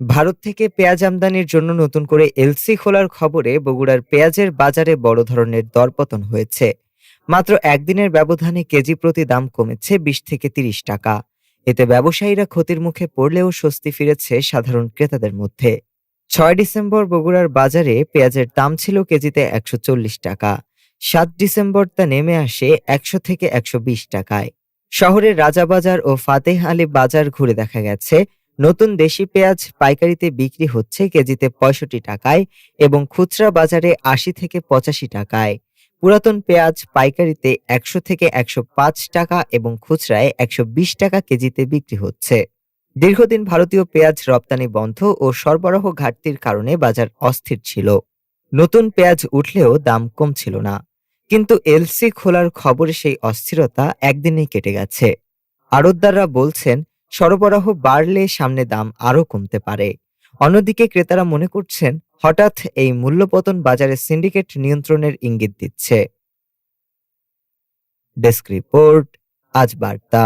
ভারত থেকে পেঁয়াজ আমদানির জন্য নতুন করে এলসি খোলার খবরে বগুড়ার পেঁয়াজের বাজারে বড় ধরনের দরপতন হয়েছে। মাত্র একদিনের ব্যবধানে কেজি প্রতি দাম কমেছে বিশ থেকে তিরিশ টাকা। এতে ব্যবসায়ীরা ক্ষতির মুখে পড়লেও স্বস্তি ফিরেছে সাধারণ ক্রেতাদের মধ্যে। ছয় ডিসেম্বর বগুড়ার বাজারে পেঁয়াজের দাম ছিল কেজিতে একশো চল্লিশ টাকা। সাত ডিসেম্বর তা নেমে আসে একশো থেকে একশো বিশ টাকায়। শহরের রাজাবাজার ও ফাতেহ আলী বাজার ঘুরে দেখা গেছে নতুন দেশি পেঁয়াজ পাইকারিতে বিক্রি হচ্ছে কেজিতে পঁয়ষট্টি টাকায় এবং খুচরা বাজারে আশি থেকে পঁচাশি টাকায়। পুরাতন পেঁয়াজ পাইকারিতে একশো থেকে একশো পাঁচ টাকা এবং খুচরায় একশো বিশ টাকা কেজিতে বিক্রি হচ্ছে। দীর্ঘদিন ভারতীয় পেঁয়াজ রপ্তানি বন্ধ ও সরবরাহ ঘাটতির কারণে বাজার অস্থির ছিল। নতুন পেঁয়াজ উঠলেও দাম কম ছিল না। কিন্তু এলসি খোলার খবরে সেই অস্থিরতা একদিনেই কেটে গেছে। আড়তদাররা বলছেন সরবরাহ বাড়লে সামনে দাম আরও কমতে পারে। অন্যদিকে ক্রেতারা মনে করছেন, হঠাৎ এই মূল্যপতন বাজারে সিন্ডিকেট নিয়ন্ত্রণের ইঙ্গিত দিচ্ছে। ডেস্ক রিপোর্ট, আজ বার্তা।